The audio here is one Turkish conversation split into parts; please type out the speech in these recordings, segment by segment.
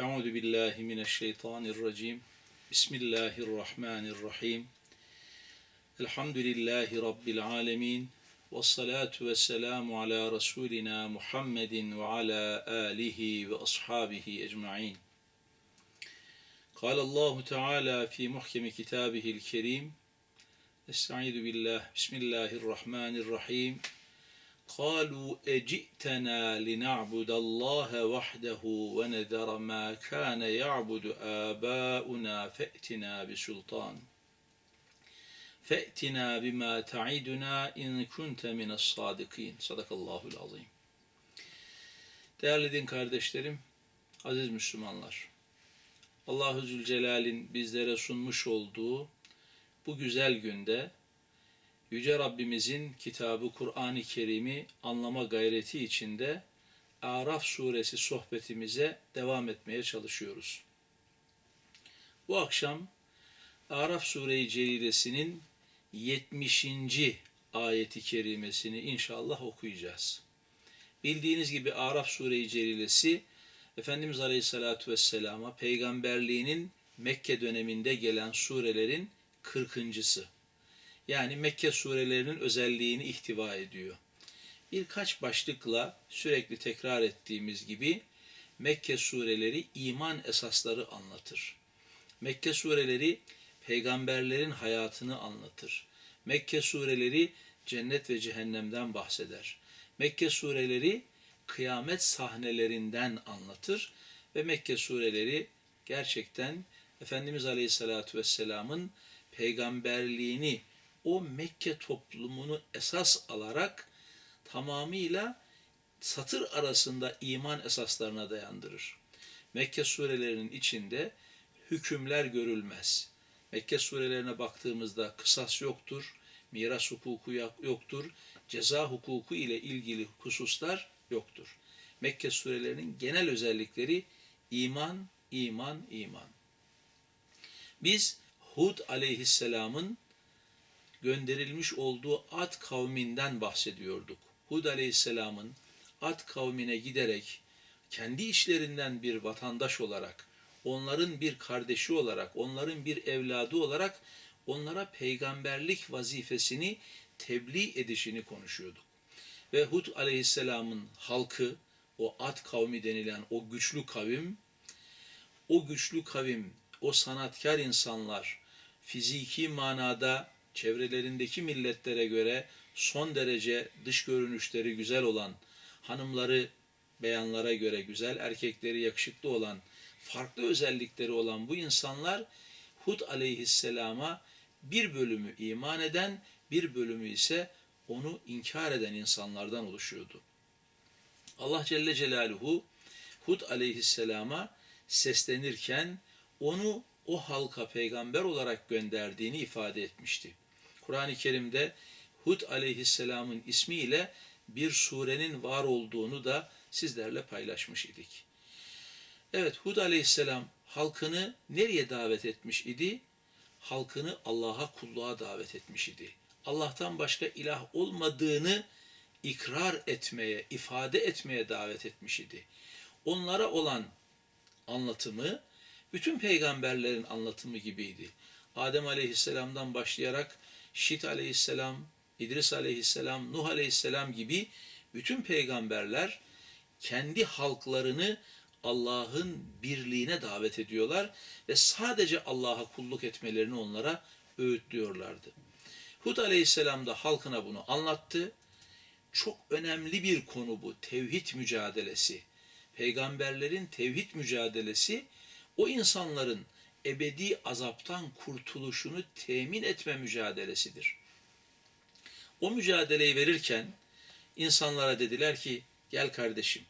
أعوذ بالله من الشيطان الرجيم. بسم الله الرحمن الرحيم. الحمد لله رب العالمين والصلاة والسلام على رسولنا محمد وعلى آله وأصحابه أجمعين. قال الله تعالى في محكم كتابه الكريم استعيذ بالله. بسم الله الرحمن الرحيم. قالوا اجئتنا لنعبد الله وحده ونذر ما كان يعبد آباؤنا فأتنا بسلطان فأتنا بما تعدنا إن كنت من الصادقين صدق الله العظيم Değerli din kardeşlerim, aziz Müslümanlar, Allahu Zülcelal'in bizlere sunmuş olduğu bu güzel günde Yüce Rabbimizin kitabı Kur'an-ı Kerim'i anlama gayreti içinde Araf suresi sohbetimize devam etmeye çalışıyoruz. Bu akşam Araf sure-i celilesinin 70. ayeti kerimesini inşallah okuyacağız. Bildiğiniz gibi Araf sure-i celilesi Efendimiz Aleyhisselatü Vesselam'a peygamberliğinin Mekke döneminde gelen surelerin 40.sı. Yani Mekke surelerinin özelliğini ihtiva ediyor. Birkaç başlıkla sürekli tekrar ettiğimiz gibi Mekke sureleri iman esasları anlatır. Mekke sureleri peygamberlerin hayatını anlatır. Mekke sureleri cennet ve cehennemden bahseder. Mekke sureleri kıyamet sahnelerinden anlatır ve Mekke sureleri gerçekten Efendimiz Aleyhisselatü Vesselam'ın peygamberliğini o Mekke toplumunu esas alarak tamamıyla satır arasında iman esaslarına dayandırır. Mekke surelerinin içinde hükümler görülmez. Mekke surelerine baktığımızda kısas yoktur, miras hukuku yoktur, ceza hukuku ile ilgili hususlar yoktur. Mekke surelerinin genel özellikleri iman, iman, iman. Biz Hud aleyhisselamın gönderilmiş olduğu Ad kavminden bahsediyorduk. Hud aleyhisselamın Ad kavmine giderek kendi işlerinden bir vatandaş olarak, onların bir kardeşi olarak, onların bir evladı olarak onlara peygamberlik vazifesini tebliğ edişini konuşuyorduk. Ve Hud aleyhisselamın halkı, o Ad kavmi denilen o güçlü kavim, o güçlü kavim, o sanatkar insanlar fiziki manada çevrelerindeki milletlere göre son derece dış görünüşleri güzel olan, hanımları beyanlara göre güzel, erkekleri yakışıklı olan, farklı özellikleri olan bu insanlar Hud aleyhisselama bir bölümü iman eden, bir bölümü ise onu inkar eden insanlardan oluşuyordu. Allah Celle Celaluhu Hud aleyhisselama seslenirken onu o halka peygamber olarak gönderdiğini ifade etmişti. Kur'an-ı Kerim'de Hud aleyhisselamın ismiyle bir surenin var olduğunu da sizlerle paylaşmış idik. Evet Hud aleyhisselam halkını nereye davet etmiş idi? Halkını Allah'a kulluğa davet etmiş idi. Allah'tan başka ilah olmadığını ikrar etmeye, ifade etmeye davet etmiş idi. Onlara olan anlatımı bütün peygamberlerin anlatımı gibiydi. Adem aleyhisselamdan başlayarak Şit aleyhisselam, İdris aleyhisselam, Nuh aleyhisselam gibi bütün peygamberler kendi halklarını Allah'ın birliğine davet ediyorlar ve sadece Allah'a kulluk etmelerini onlara öğütlüyorlardı. Hud aleyhisselam da halkına bunu anlattı. Çok önemli bir konu bu, tevhid mücadelesi. Peygamberlerin tevhid mücadelesi o insanların ebedi azaptan kurtuluşunu temin etme mücadelesidir. O mücadeleyi verirken insanlara dediler ki gel kardeşim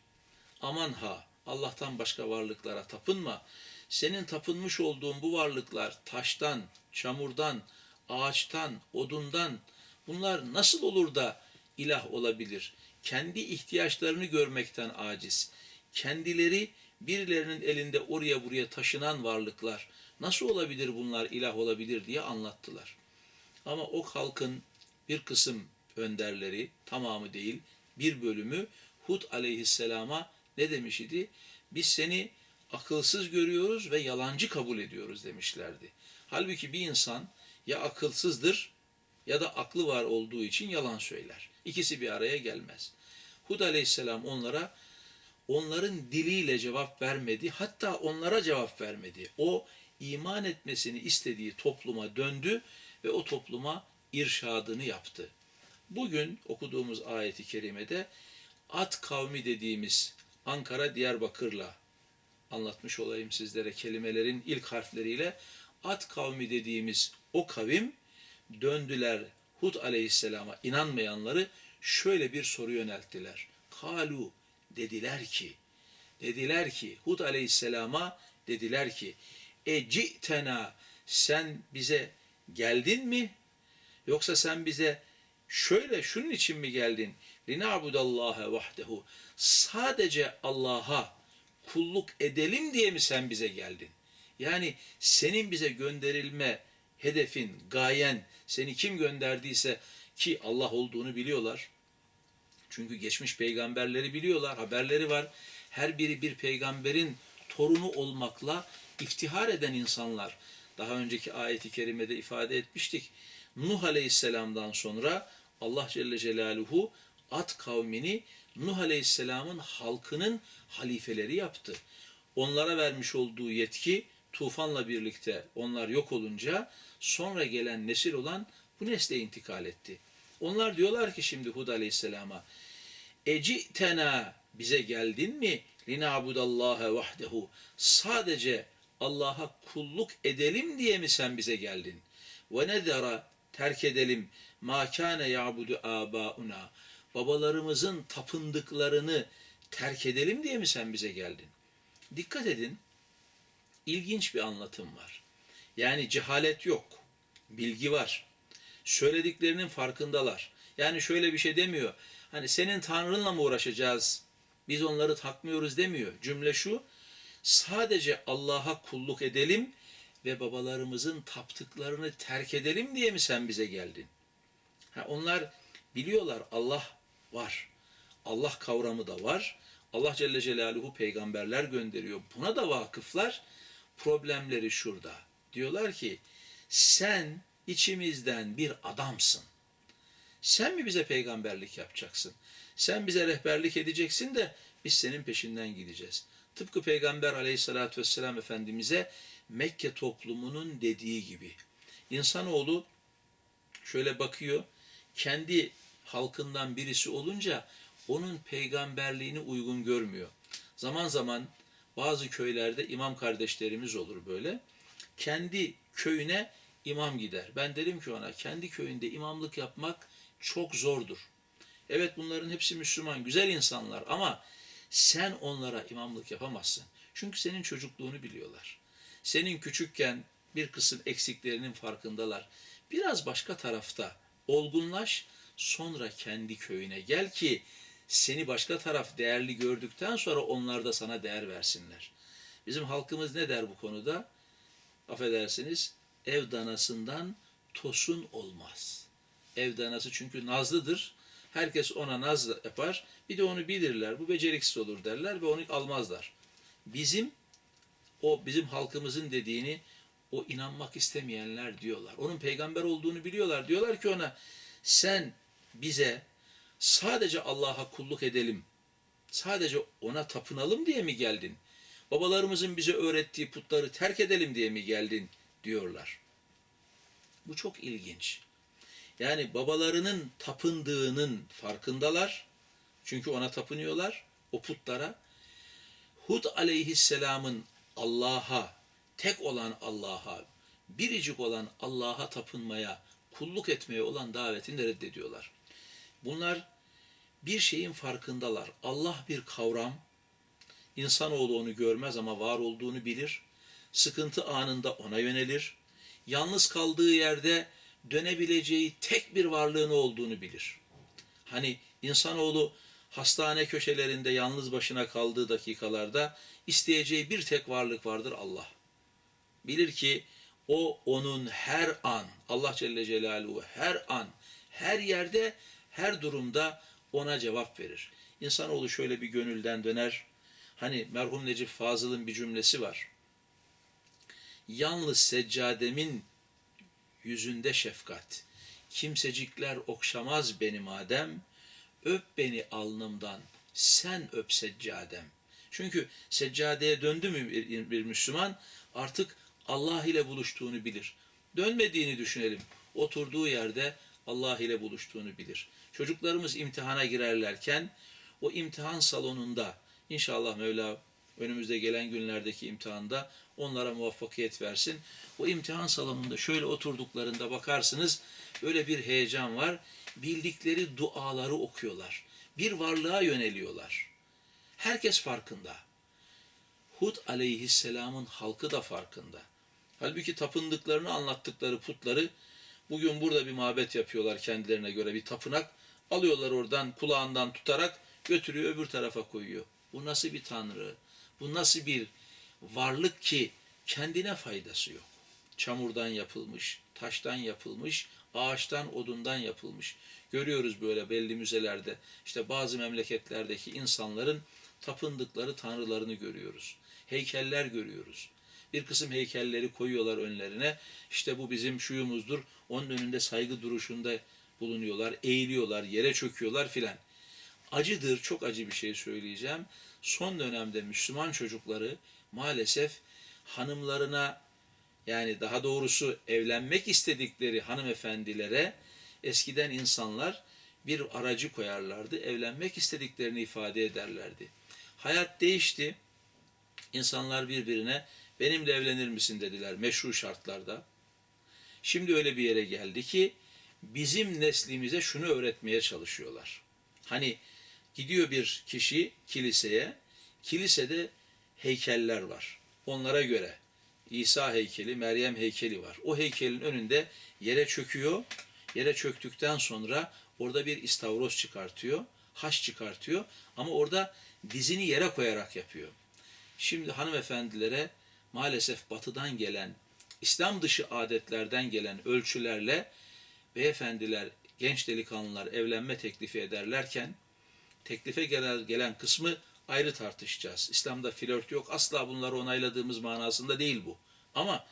aman ha Allah'tan başka varlıklara tapınma. Senin tapınmış olduğun bu varlıklar taştan, çamurdan, ağaçtan, odundan bunlar nasıl olur da ilah olabilir? Kendi ihtiyaçlarını görmekten aciz. Kendileri birilerinin elinde oraya buraya taşınan varlıklar nasıl olabilir bunlar ilah olabilir diye anlattılar. Ama o halkın bir kısım önderleri tamamı değil bir bölümü Hud aleyhisselama ne demiş idi? Biz seni akılsız görüyoruz ve yalancı kabul ediyoruz demişlerdi. Halbuki bir insan ya akılsızdır ya da aklı var olduğu için yalan söyler. İkisi bir araya gelmez. Hud aleyhisselam onlara onların diliyle cevap vermedi. Hatta onlara cevap vermedi. O iman etmesini istediği topluma döndü ve o topluma irşadını yaptı. Bugün okuduğumuz ayeti kerimede At kavmi dediğimiz Ankara Diyarbakır'la anlatmış olayım sizlere kelimelerin ilk harfleriyle At kavmi dediğimiz o kavim döndüler Hud aleyhisselama inanmayanları şöyle bir soru yönelttiler. Kalu dediler ki dediler ki Hud aleyhisselama dediler ki e ci'tena sen bize geldin mi yoksa sen bize şöyle şunun için mi geldin linabudallâhe vahdehu sadece Allah'a kulluk edelim diye mi sen bize geldin? Yani senin bize gönderilme hedefin, gayen, seni kim gönderdiyse ki Allah olduğunu biliyorlar. Çünkü geçmiş peygamberleri biliyorlar, haberleri var. Her biri bir peygamberin torunu olmakla iftihar eden insanlar. Daha önceki ayeti kerimede ifade etmiştik. Nuh Aleyhisselam'dan sonra Allah Celle Celaluhu At kavmini Nuh Aleyhisselam'ın halkının halifeleri yaptı. Onlara vermiş olduğu yetki tufanla birlikte onlar yok olunca sonra gelen nesil olan bu nesle intikal etti. Onlar diyorlar ki şimdi Hud Aleyhisselam'a Ecitena bize geldin mi? Linabudallâhe vahdehu. Sadece Allah'a kulluk edelim diye mi sen bize geldin? Ve nedera terk edelim ma kâne ya'budu âbâuna. Babalarımızın tapındıklarını terk edelim diye mi sen bize geldin? Dikkat edin. ilginç bir anlatım var. Yani cehalet yok. Bilgi var. Söylediklerinin farkındalar. Yani şöyle bir şey demiyor. Hani senin tanrınla mı uğraşacağız? Biz onları takmıyoruz demiyor. Cümle şu. Sadece Allah'a kulluk edelim ve babalarımızın taptıklarını terk edelim diye mi sen bize geldin? Ha, onlar biliyorlar Allah var. Allah kavramı da var. Allah Celle Celaluhu peygamberler gönderiyor. Buna da vakıflar. Problemleri şurada. Diyorlar ki sen içimizden bir adamsın. Sen mi bize peygamberlik yapacaksın? Sen bize rehberlik edeceksin de biz senin peşinden gideceğiz. Tıpkı Peygamber aleyhissalatü vesselam Efendimiz'e Mekke toplumunun dediği gibi. İnsanoğlu şöyle bakıyor, kendi halkından birisi olunca onun peygamberliğini uygun görmüyor. Zaman zaman bazı köylerde imam kardeşlerimiz olur böyle. Kendi köyüne imam gider. Ben derim ki ona kendi köyünde imamlık yapmak çok zordur. Evet bunların hepsi Müslüman, güzel insanlar ama sen onlara imamlık yapamazsın. Çünkü senin çocukluğunu biliyorlar. Senin küçükken bir kısım eksiklerinin farkındalar. Biraz başka tarafta olgunlaş, sonra kendi köyüne gel ki seni başka taraf değerli gördükten sonra onlar da sana değer versinler. Bizim halkımız ne der bu konuda? Affedersiniz, ev danasından tosun olmaz. Ev danası çünkü nazlıdır. Herkes ona naz yapar. Bir de onu bilirler. Bu beceriksiz olur derler ve onu almazlar. Bizim o bizim halkımızın dediğini o inanmak istemeyenler diyorlar. Onun peygamber olduğunu biliyorlar. Diyorlar ki ona sen bize sadece Allah'a kulluk edelim. Sadece ona tapınalım diye mi geldin? Babalarımızın bize öğrettiği putları terk edelim diye mi geldin diyorlar. Bu çok ilginç. Yani babalarının tapındığının farkındalar. Çünkü ona tapınıyorlar, o putlara. Hud aleyhisselamın Allah'a, tek olan Allah'a, biricik olan Allah'a tapınmaya, kulluk etmeye olan davetini reddediyorlar. Bunlar bir şeyin farkındalar. Allah bir kavram, insanoğlu onu görmez ama var olduğunu bilir. Sıkıntı anında ona yönelir. Yalnız kaldığı yerde dönebileceği tek bir varlığını olduğunu bilir. Hani insanoğlu hastane köşelerinde yalnız başına kaldığı dakikalarda isteyeceği bir tek varlık vardır Allah. Bilir ki o onun her an, Allah Celle Celaluhu her an, her yerde, her durumda ona cevap verir. İnsanoğlu şöyle bir gönülden döner. Hani merhum Necip Fazıl'ın bir cümlesi var. Yalnız seccademin yüzünde şefkat. Kimsecikler okşamaz beni madem, öp beni alnımdan, sen öp seccadem. Çünkü seccadeye döndü mü bir, Müslüman artık Allah ile buluştuğunu bilir. Dönmediğini düşünelim. Oturduğu yerde Allah ile buluştuğunu bilir. Çocuklarımız imtihana girerlerken o imtihan salonunda inşallah Mevla önümüzde gelen günlerdeki imtihanda onlara muvaffakiyet versin. O imtihan salonunda şöyle oturduklarında bakarsınız böyle bir heyecan var. Bildikleri duaları okuyorlar. Bir varlığa yöneliyorlar. Herkes farkında. Hud aleyhisselamın halkı da farkında. Halbuki tapındıklarını anlattıkları putları bugün burada bir mabet yapıyorlar kendilerine göre bir tapınak. Alıyorlar oradan kulağından tutarak götürüyor öbür tarafa koyuyor. Bu nasıl bir tanrı? Bu nasıl bir varlık ki kendine faydası yok. Çamurdan yapılmış, taştan yapılmış, ağaçtan, odundan yapılmış. Görüyoruz böyle belli müzelerde. İşte bazı memleketlerdeki insanların tapındıkları tanrılarını görüyoruz. Heykeller görüyoruz. Bir kısım heykelleri koyuyorlar önlerine. İşte bu bizim şuyumuzdur. Onun önünde saygı duruşunda bulunuyorlar, eğiliyorlar, yere çöküyorlar filan. Acıdır, çok acı bir şey söyleyeceğim. Son dönemde Müslüman çocukları maalesef hanımlarına yani daha doğrusu evlenmek istedikleri hanımefendilere eskiden insanlar bir aracı koyarlardı. Evlenmek istediklerini ifade ederlerdi. Hayat değişti. İnsanlar birbirine benimle evlenir misin dediler meşru şartlarda. Şimdi öyle bir yere geldi ki bizim neslimize şunu öğretmeye çalışıyorlar. Hani gidiyor bir kişi kiliseye, kilisede heykeller var. Onlara göre İsa heykeli, Meryem heykeli var. O heykelin önünde yere çöküyor. Yere çöktükten sonra orada bir istavroz çıkartıyor, haş çıkartıyor ama orada dizini yere koyarak yapıyor. Şimdi hanımefendilere maalesef batıdan gelen, İslam dışı adetlerden gelen ölçülerle beyefendiler, genç delikanlılar evlenme teklifi ederlerken teklife gelen, gelen kısmı ayrı tartışacağız. İslam'da flört yok. Asla bunları onayladığımız manasında değil bu. Ama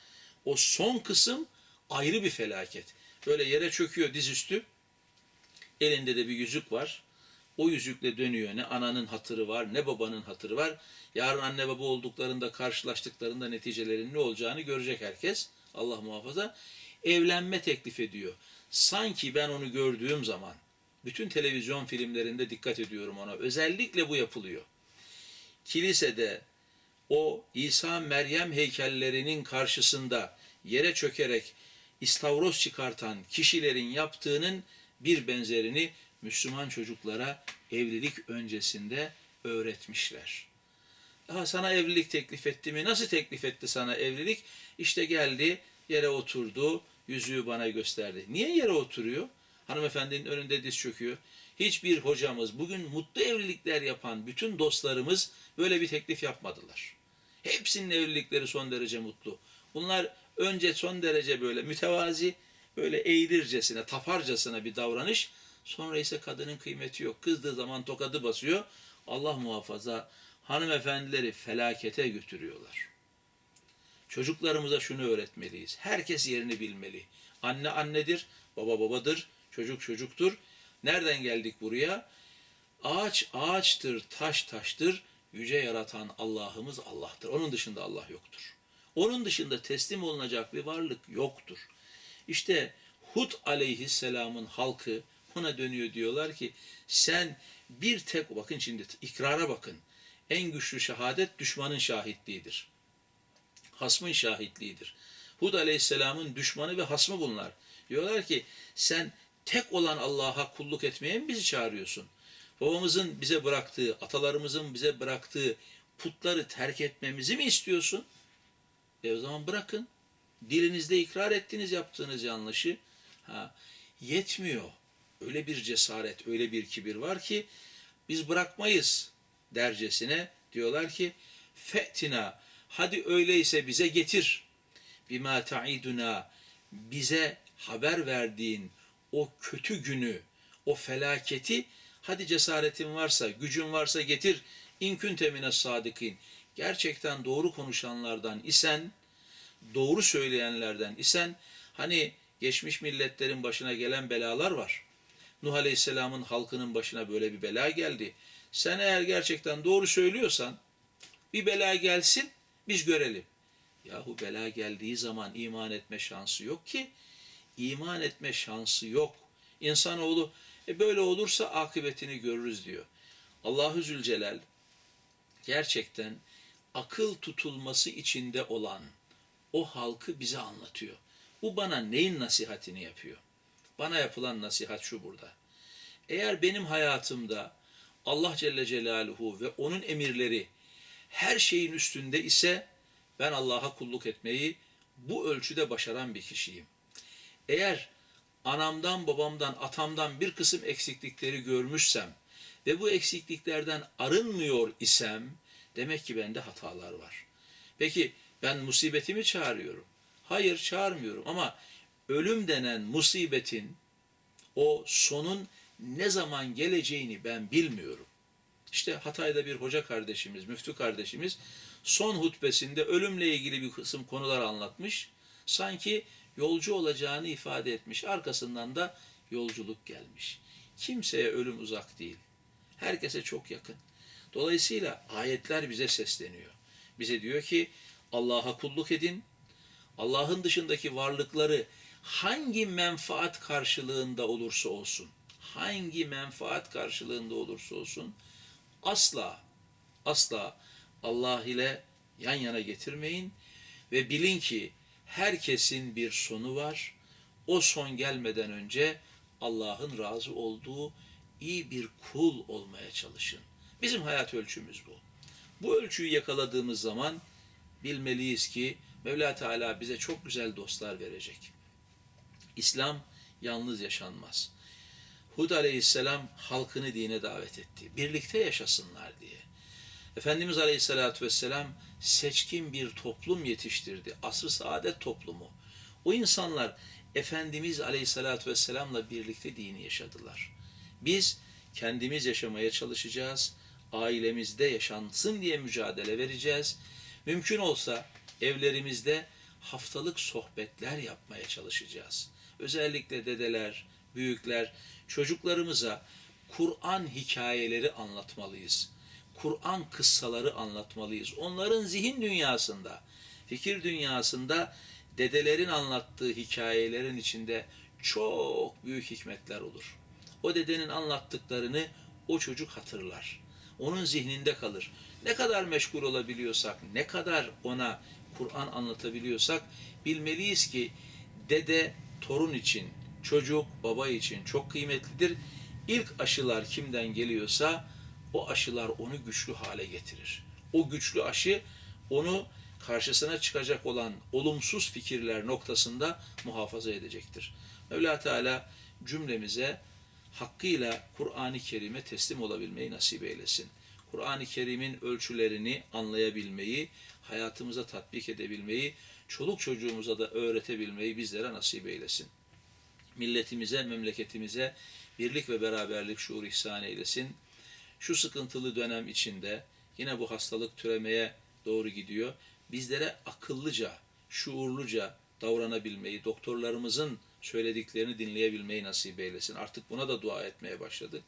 o son kısım ayrı bir felaket. Böyle yere çöküyor dizüstü. Elinde de bir yüzük var. O yüzükle dönüyor. Ne ananın hatırı var, ne babanın hatırı var. Yarın anne baba olduklarında, karşılaştıklarında neticelerin ne olacağını görecek herkes. Allah muhafaza. Evlenme teklif ediyor. Sanki ben onu gördüğüm zaman, bütün televizyon filmlerinde dikkat ediyorum ona. Özellikle bu yapılıyor. Kilisede o İsa Meryem heykellerinin karşısında yere çökerek istavroz çıkartan kişilerin yaptığının bir benzerini Müslüman çocuklara evlilik öncesinde öğretmişler. Daha sana evlilik teklif etti mi? Nasıl teklif etti sana evlilik? İşte geldi, yere oturdu, yüzüğü bana gösterdi. Niye yere oturuyor? Hanımefendinin önünde diz çöküyor. Hiçbir hocamız, bugün mutlu evlilikler yapan bütün dostlarımız böyle bir teklif yapmadılar. Hepsinin evlilikleri son derece mutlu. Bunlar önce son derece böyle mütevazi, böyle eğilircesine, taparcasına bir davranış. Sonra ise kadının kıymeti yok. Kızdığı zaman tokadı basıyor. Allah muhafaza hanımefendileri felakete götürüyorlar. Çocuklarımıza şunu öğretmeliyiz. Herkes yerini bilmeli. Anne annedir, baba babadır, çocuk çocuktur. Nereden geldik buraya? Ağaç ağaçtır, taş taştır. Yüce yaratan Allah'ımız Allah'tır. Onun dışında Allah yoktur. Onun dışında teslim olunacak bir varlık yoktur. İşte Hud aleyhisselamın halkı ona dönüyor diyorlar ki sen bir tek bakın şimdi ikrara bakın. En güçlü şehadet düşmanın şahitliğidir. Hasmın şahitliğidir. Hud aleyhisselamın düşmanı ve hasmı bunlar. Diyorlar ki sen tek olan Allah'a kulluk etmeye mi bizi çağırıyorsun? Babamızın bize bıraktığı, atalarımızın bize bıraktığı putları terk etmemizi mi istiyorsun? E o zaman bırakın. Dilinizde ikrar ettiğiniz yaptığınız yanlışı. Ha, yetmiyor. Öyle bir cesaret, öyle bir kibir var ki biz bırakmayız dercesine diyorlar ki fe'tina hadi öyleyse bize getir bima ta'iduna bize haber verdiğin o kötü günü, o felaketi hadi cesaretin varsa, gücün varsa getir. İn kunte mines sadikin. Gerçekten doğru konuşanlardan isen, doğru söyleyenlerden isen, hani geçmiş milletlerin başına gelen belalar var. Nuh Aleyhisselam'ın halkının başına böyle bir bela geldi. Sen eğer gerçekten doğru söylüyorsan bir bela gelsin biz görelim. Yahu bela geldiği zaman iman etme şansı yok ki. İman etme şansı yok. İnsanoğlu e böyle olursa akıbetini görürüz diyor. Allahu Zülcelal gerçekten akıl tutulması içinde olan o halkı bize anlatıyor. Bu bana neyin nasihatini yapıyor? Bana yapılan nasihat şu burada. Eğer benim hayatımda Allah Celle Celaluhu ve onun emirleri her şeyin üstünde ise ben Allah'a kulluk etmeyi bu ölçüde başaran bir kişiyim. Eğer anamdan, babamdan, atamdan bir kısım eksiklikleri görmüşsem ve bu eksikliklerden arınmıyor isem demek ki bende hatalar var. Peki ben musibetimi çağırıyorum. Hayır çağırmıyorum ama ölüm denen musibetin o sonun ne zaman geleceğini ben bilmiyorum. İşte Hatay'da bir hoca kardeşimiz, müftü kardeşimiz son hutbesinde ölümle ilgili bir kısım konular anlatmış. Sanki yolcu olacağını ifade etmiş. Arkasından da yolculuk gelmiş. Kimseye ölüm uzak değil. Herkese çok yakın. Dolayısıyla ayetler bize sesleniyor. Bize diyor ki Allah'a kulluk edin. Allah'ın dışındaki varlıkları hangi menfaat karşılığında olursa olsun, hangi menfaat karşılığında olursa olsun asla asla Allah ile yan yana getirmeyin ve bilin ki herkesin bir sonu var. O son gelmeden önce Allah'ın razı olduğu iyi bir kul olmaya çalışın. Bizim hayat ölçümüz bu. Bu ölçüyü yakaladığımız zaman bilmeliyiz ki Mevla Teala bize çok güzel dostlar verecek. İslam yalnız yaşanmaz. Hud aleyhisselam halkını dine davet etti. Birlikte yaşasınlar diye. Efendimiz aleyhissalatü vesselam seçkin bir toplum yetiştirdi. Asr-ı saadet toplumu. O insanlar Efendimiz aleyhissalatü vesselamla birlikte dini yaşadılar. Biz kendimiz yaşamaya çalışacağız. Ailemizde yaşansın diye mücadele vereceğiz. Mümkün olsa evlerimizde haftalık sohbetler yapmaya çalışacağız. Özellikle dedeler, büyükler çocuklarımıza Kur'an hikayeleri anlatmalıyız. Kur'an kıssaları anlatmalıyız. Onların zihin dünyasında, fikir dünyasında dedelerin anlattığı hikayelerin içinde çok büyük hikmetler olur. O dedenin anlattıklarını o çocuk hatırlar. Onun zihninde kalır. Ne kadar meşgul olabiliyorsak, ne kadar ona Kur'an anlatabiliyorsak bilmeliyiz ki dede torun için, çocuk baba için çok kıymetlidir. İlk aşılar kimden geliyorsa o aşılar onu güçlü hale getirir. O güçlü aşı onu karşısına çıkacak olan olumsuz fikirler noktasında muhafaza edecektir. Mevla Teala cümlemize hakkıyla Kur'an-ı Kerim'e teslim olabilmeyi nasip eylesin. Kur'an-ı Kerim'in ölçülerini anlayabilmeyi, hayatımıza tatbik edebilmeyi, çoluk çocuğumuza da öğretebilmeyi bizlere nasip eylesin. Milletimize, memleketimize birlik ve beraberlik şuur ihsan eylesin. Şu sıkıntılı dönem içinde yine bu hastalık türemeye doğru gidiyor. Bizlere akıllıca, şuurluca davranabilmeyi, doktorlarımızın söylediklerini dinleyebilmeyi nasip eylesin. Artık buna da dua etmeye başladık.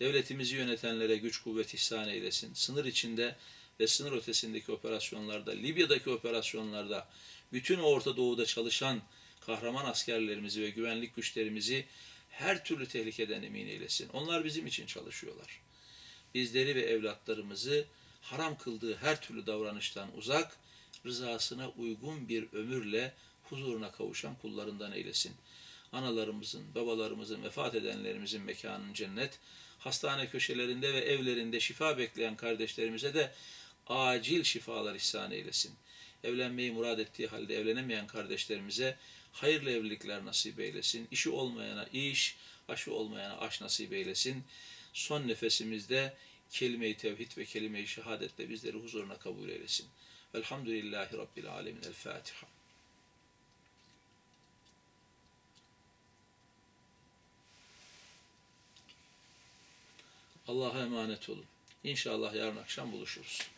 Devletimizi yönetenlere güç kuvvet ihsan eylesin. Sınır içinde ve sınır ötesindeki operasyonlarda, Libya'daki operasyonlarda, bütün Orta Doğu'da çalışan kahraman askerlerimizi ve güvenlik güçlerimizi her türlü tehlikeden emin eylesin. Onlar bizim için çalışıyorlar. Bizleri ve evlatlarımızı haram kıldığı her türlü davranıştan uzak, rızasına uygun bir ömürle huzuruna kavuşan kullarından eylesin. Analarımızın, babalarımızın, vefat edenlerimizin mekanın cennet, hastane köşelerinde ve evlerinde şifa bekleyen kardeşlerimize de acil şifalar ihsan eylesin. Evlenmeyi murad ettiği halde evlenemeyen kardeşlerimize hayırlı evlilikler nasip eylesin. İşi olmayana iş, aşı olmayana aş nasip eylesin. Son nefesimizde kelime-i tevhid ve kelime-i şehadetle bizleri huzuruna kabul eylesin. Velhamdülillahi Rabbil alemin. El Fatiha. Allah'a emanet olun. İnşallah yarın akşam buluşuruz.